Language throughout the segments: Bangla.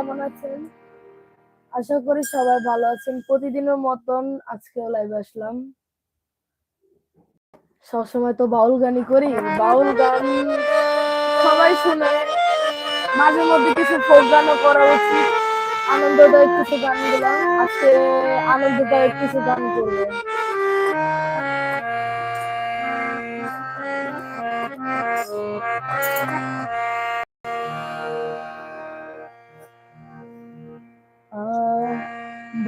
কেমন আছেন? আশা করি সবাই ভালো আছেন। প্রতিদিনের মতন আজকেও লাইভে আসলাম। সবসময় তো বাউল গানই করি। বাউল গান সবাই শুনে। মাঝে মধ্যে কিছু ফোক গানও করা উচিত। আনন্দদায়ক কিছু গান দিলাম আজকে আনন্দদায়ক কিছু গান করব।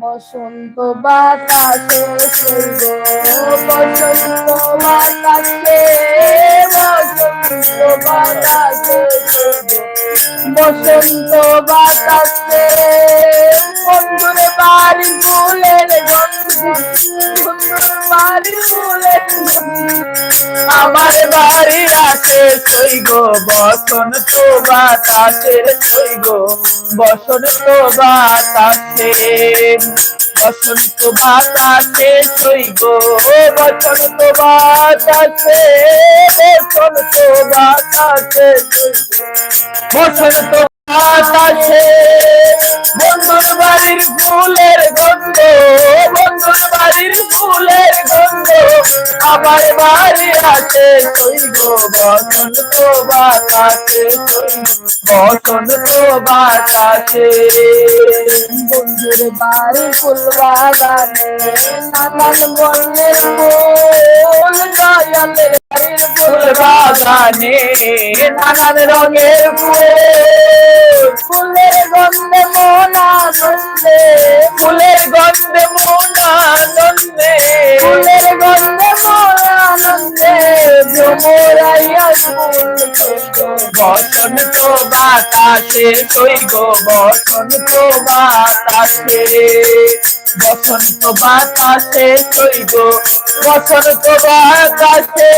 বসন্ত বাতাসে বসন্ত বাতাসে বসন্ত বাতাসে বসন্ত বাতাসে বন্ধুর বাড়ি গন্ধে, বন্ধুর বাড়ি ফুলের আমার বাড়ি আছে সই গো বসন্ত বাতাসে সই গো বসন্ত বাতাসে। বসন্ত বাতাসে সই গো বসন্ত বাতাসে বসন্ত বাতাসে আছে গো বসন্ত বাতাসে বন্ধুর বাড়ির ফুলের গন্ধ আমার বাড়ি আছে সই গো বসন্ত বাতাসে সই বসন্ত বাতাসে বন্ধুর বাড়ি ফুল বাগানে নানান বর্ণের ফুল দয়ালের বাড়ির ফুল ফুল বাগানে নানান রঙের ফুল ফুলের গন্ধে মন আনন্দে ফুলের গন্ধে মন আনন্দে ফুলের ভ্রমরাইয়া ফুল বসন্ত বাতাসে সই গো তো বাতাসে বসন্ত বাতাসে সই গো বসন্ত বাতাসে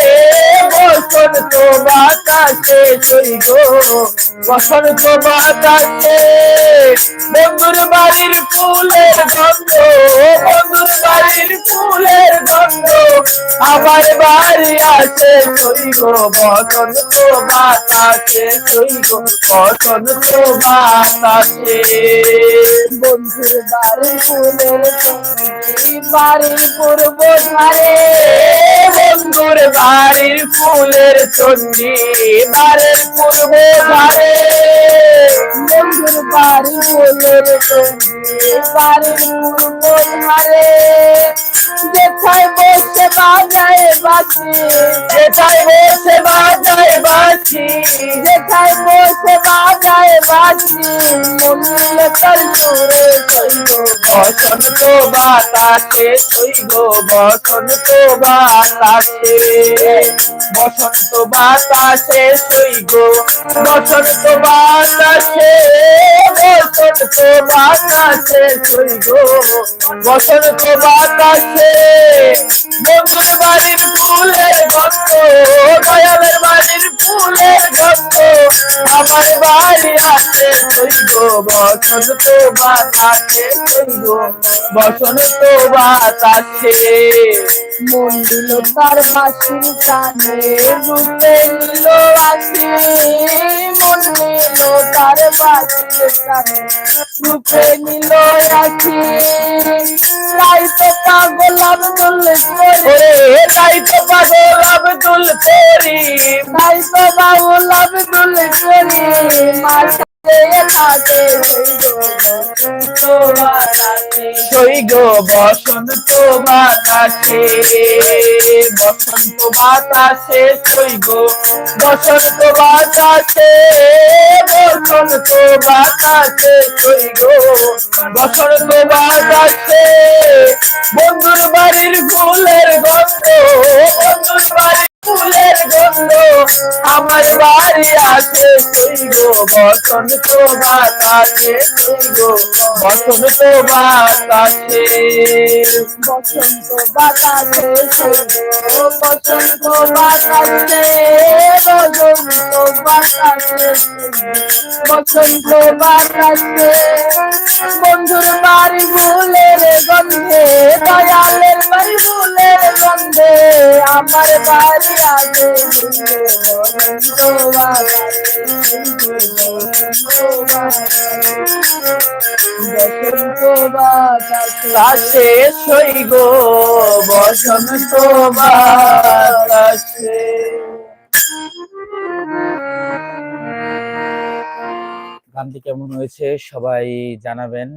বসন্ত বাতাসে সই গো বসন্ত বাতাসে বন্ধুর বাড়ির ফুলের গন্ধ, বন্ধুর বাড়ির ফুলের গন্ধ আমার বাড়ি আছে সই গো বসন্ত বাতাসে সই গো বসন্ত বাতাসে বন্ধুর বাড়ি ফুলের বাড়ির পূর্ব ধারে। বন্ধুর বাড়ির ফুলের চন্ডী বাড়ির পূর্ব ধারে। বন্ধুর বাড়ি ফুলের গন্ধে বাড়ির পূর্ব ধারে। যেথায় বসে বাজায় বাঁচি যেটাই বসে বাজায় বাঁচি যেথায় বসন্ত বাতাসে গো বসন্ত বাতাসে বসন্ত বাতাসে গো বসন্ত বাতাসে বসন্ত বাতাসে গো বসন্ত বাতাসে বন্ধুর বাড়ির ফুলের গন্ধ, দয়ালের বাড়ির ফুলের গন্ধ, আমার বাড়ি আছে সই গো, বসন্ত বাতাসে সই গো বাতাসে। মন দিল তার বাসির কানে রূপে নিল আসি মন নিল তার বাসির কানে রূপে নিল আসি লাই তো পাগল আব্দুল করে ওরে তাই তো পাগল আব্দুল করিম। লাই তো বাউল আব্দুল করে মাঝে নাচে সই গো বসন্ত বাতাসে বসন্ত বাতাসে সই গো বসন্ত বাতাসে বসন্ত বাতাসে সই গো বসন্ত বাতাসে। বন্ধুর বাড়ির ফুলের গন্ধ, বন্ধুর বাড়ির ফুলের আমার বাড়ি আছে। বাতাসে গো বাতাসে। বসন্ত বাতাসে। বসন্ত বাতাসে বসন্ত বাতাসে। বন্ধুর বাড়ি ফুলের গন্ধে, দয়ালের বাড়ি ফুলের গন্ধে আমার বাড়ি আগে বসন্ত বাতাসে বসন্ত বাতাসে। গানটি কেমন হয়েছে সবাই জানাবেন।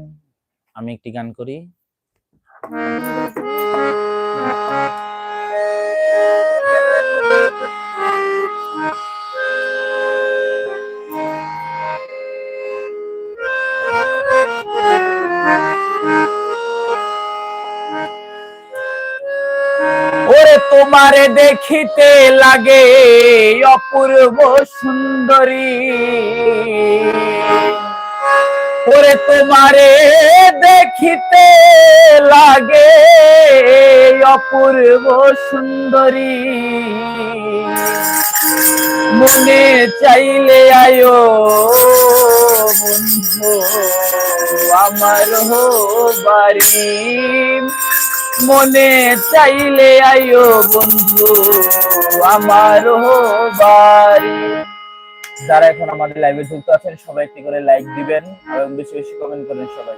আমি একটি গান করি। ওরে তোমারে দেখিতে লাগে অপূর্ব সুন্দরী। ওরে তোমারে দেখিতে লাগে অপূর্ব সুন্দরী। মনে চাইলে আয়ো বন্ধু, আমার হো বাড়ি মনে চাইলে আয়ো বন্ধু, আমার হো বাড়ি যারা এখন আমাদের লাইভে যুক্ত আছেন সবাই একটি করে লাইক দিবেন এবং বেশি বেশি কমেন্ট করেন সবাই।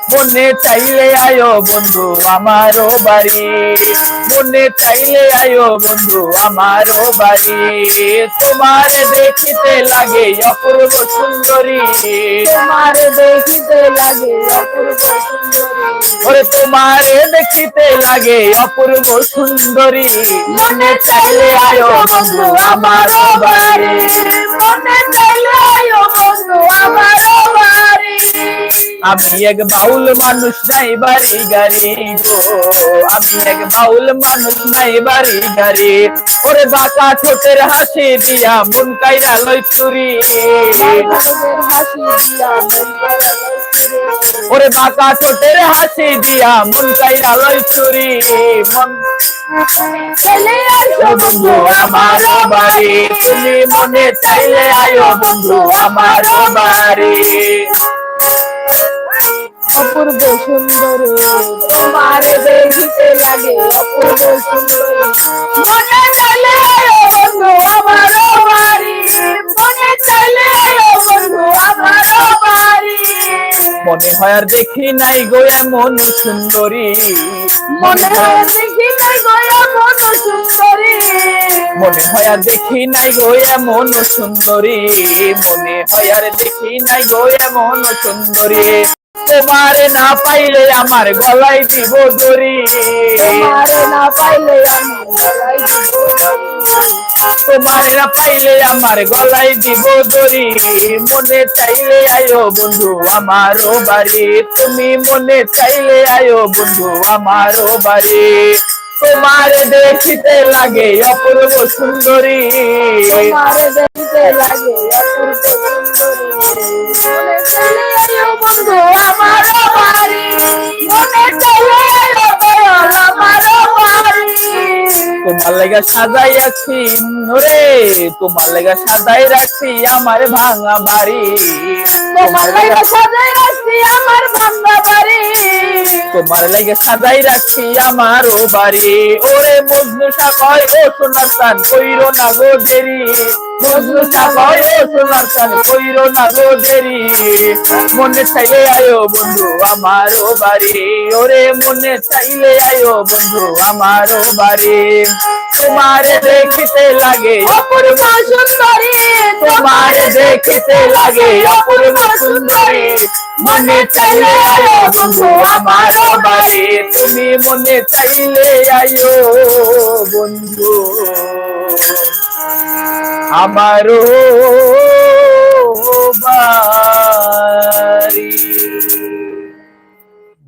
মনে চাইলে আয়ো বন্ধু আমারও বাড়ি। মনে চাইলে আয়ো বন্ধু আমারও বাড়ি। তোমারে দেখিতে লাগে অপূর্ব সুন্দরী। তোমার দেখিতে লাগে অপূর্ব সুন্দরী। তোমারে দেখিতে লাগে অপূর্ব সুন্দরী। মনে চাইলে আয়ো বন্ধু আমারও বাড়ি। মনে চাইলে আয়ো বন্ধু আমার বাড়ি। আমি এক বাউল মানুষ নাই বাড়ি গাড়ি গো আমি এক বাউল মানুষ নাই বাড়ি গাড়ি। ওরে বাঁকা ঠোঁটের হাসি দিয়া মন কাইরা লই চুরি। ওরে বাঁকা ঠোঁটের হাসি দিয়া মন কাইরা লই চুরি। মন চলে আসো বন্ধু আমার বাড়ি। তুমি মনে চাইলে আয়ো বন্ধু আমার বাড়ি। অপূর্ব সুন্দর। তোমার দেখিতে লাগে অপূর্ব সুন্দর। মনে চলে বন্ধু আমার বাড়ি। মনে চলে বন্ধু আমার বাড়ি। মনে হয় আর দেখি নাই গো এমন সুন্দরী। মনে হয় দেখি নাই গয়া মন সুন্দরী। মনে হয় আর দেখি নাই গো এমন সুন্দরী। মনে হয় আর দেখি নাই গো এমন সুন্দরী। তোমারে না পাইলে আমার গলায় দিব দড়ি। তোমারে না পাইলে আমি গলায় দিব। তোমারে না পাইলে আমার গলায় দিব দড়ি। মনে চাইলে আয়ো বন্ধু আমারও বাড়ি। তুমি মনে চাইলে আয়ো বন্ধু আমারও বাড়ি। তোমারে দেখিতে লাগে অপূর্ব সুন্দরী। তোমারে দেখতে লাগে তোমার লেগা সাজাই আছি রে তোমার লেগা সাজাই রাখছি আমার ভাঙা বাড়ি। তোমার লাগে সাজাই রাখছি আমার ভাঙ্গা বাড়ি। তোমার লেগে সাজাই রাখছি আমার ও বাড়ি। ওরে মজনু সাকয় ও সোনার তান কইরো না গো দেরি। মজনু সাকয় ও সোনার তান কইরো না মনে চাইলে আয়ো বন্ধু আমার ও বাড়ি। ওরে মনে চাইলে আয়ো বন্ধু আমার ও বাড়ি। তোমারে দেখিতে লাগে অপূর্ব সুন্দরী। তোমার দেখিতে লাগে অপূর্ব সুন্দরী। মনে চাইলে আয়ো বন্ধু আমার বাড়ি। তুমি মনে চাইলে আয়ো বন্ধু। আমারও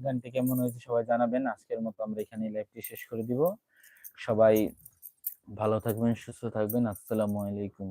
গানটি কেমন হয়েছে সবাই জানাবেন। আজকের মতো আমরা এখানে লাইভটি শেষ করে দিব। সবাই ভালো থাকবেন, সুস্থ থাকবেন। আসসালামু আলাইকুম।